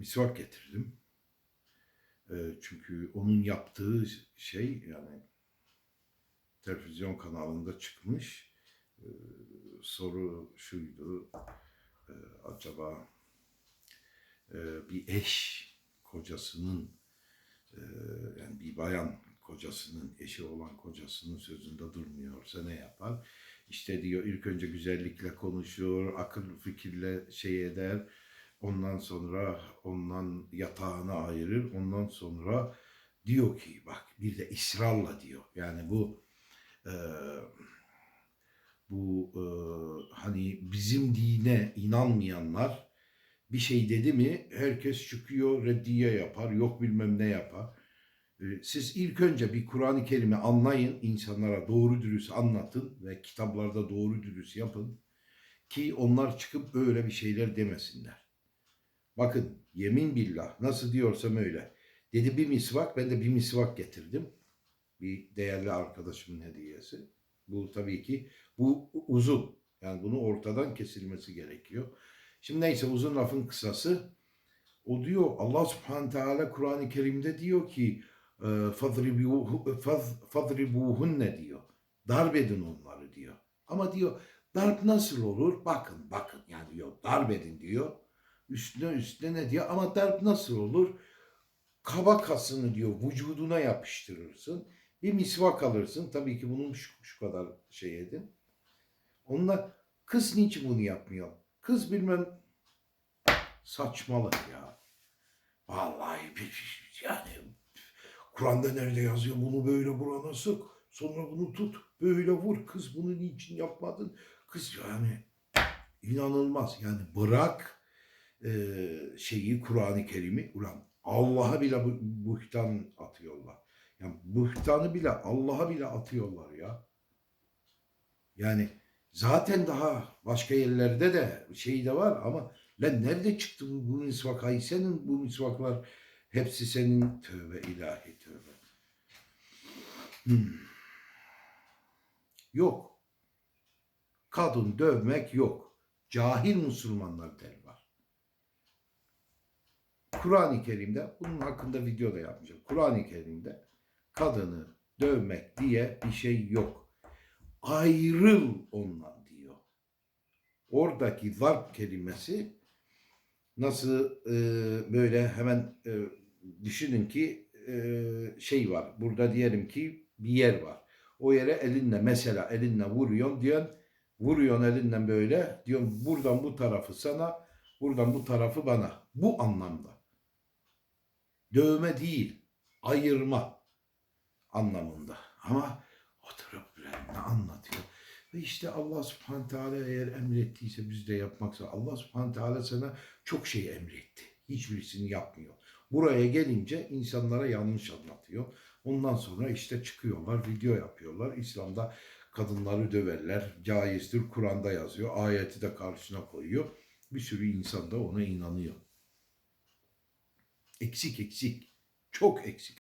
misvak getirdim. E, çünkü onun yaptığı şey yani televizyon kanalında çıkmış. E, soru şuydu. e, acaba e, bir eş kocasının e, yani bir bayan kocasının eşi olan kocasının sözünde durmuyorsa ne yapar? İşte diyor ilk önce güzellikle konuşur, akıl fikirle şey eder. Ondan sonra ondan yatağına ayırır. Ondan sonra diyor ki bak bir de ısrarla diyor. Yani bu e, bu e, hani bizim dine inanmayanlar bir şey dedi mi herkes çıkıyor reddiye yapar yok bilmem ne yapar. Siz ilk önce bir Kur'an-ı Kerim'i anlayın, insanlara doğru dürüst anlatın ve kitaplarda doğru dürüst yapın ki onlar çıkıp öyle bir şeyler demesinler. Bakın yemin billah nasıl diyorsam öyle. Dedi bir misvak ben de bir misvak getirdim. Bir değerli arkadaşımın hediyesi. Bu tabii ki bu uzun. Yani bunu ortadan kesilmesi gerekiyor. Şimdi neyse uzun lafın kısası. O diyor Allah subhanahu teala Kur'an-ı Kerim'de diyor ki e, "Fadribuhu- faz- fadribuhunne diyor. Darp edin onları diyor. Ama diyor darp nasıl olur? Bakın bakın yani diyor darp edin diyor. Üstüne üstüne ne diyor? Ama darp nasıl olur? Kaba kasını diyor vücuduna yapıştırırsın. Bir misvak alırsın. Tabii ki bunun şu, şu kadar şey edin. Onlar kız niçin bunu yapmıyor? Kız bilmem saçmalık ya. Vallahi bir yani Kur'an'da nerede yazıyor bunu böyle burana sık. Sonra bunu tut böyle vur. Kız bunu niçin yapmadın? Kız yani inanılmaz. Yani bırak e, şeyi Kur'an-ı Kerim'i. Ulan Allah'a bile bu, buhtan atıyorlar. Yani buhtanı bile Allah'a bile atıyorlar ya. Yani zaten daha başka yerlerde de şey de var ama lan nerede çıktı bu, bu misvak? Ay senin bu misvaklar hepsi senin tövbe ilahi tövbe. Hmm. Yok. Kadın dövmek yok. Cahil Müslümanlar der. Kur'an-ı Kerim'de bunun hakkında video da yapmayacağım. Kur'an-ı Kerim'de kadını dövmek diye bir şey yok. Ayrıl ondan diyor. Oradaki zarp kelimesi nasıl e, böyle hemen e, düşünün ki e, şey var. Burada diyelim ki bir yer var. O yere elinle mesela elinle vuruyorsun diyorsun. Vuruyorsun elinle böyle. Diyorsun buradan bu tarafı sana, buradan bu tarafı bana. Bu anlamda. Dövme değil, ayırma anlamında. Ama oturup ne anlatıyor? Ve işte Allah subhanahu teala eğer emrettiyse biz de yapmaksa Allah subhanahu teala sana çok şey emretti. Hiçbirisini yapmıyor. Buraya gelince insanlara yanlış anlatıyor. Ondan sonra işte çıkıyorlar, video yapıyorlar. İslam'da kadınları döverler. Caizdir, Kur'an'da yazıyor. Ayeti de karşısına koyuyor. Bir sürü insan da ona inanıyor. Eksik eksik. Çok eksik.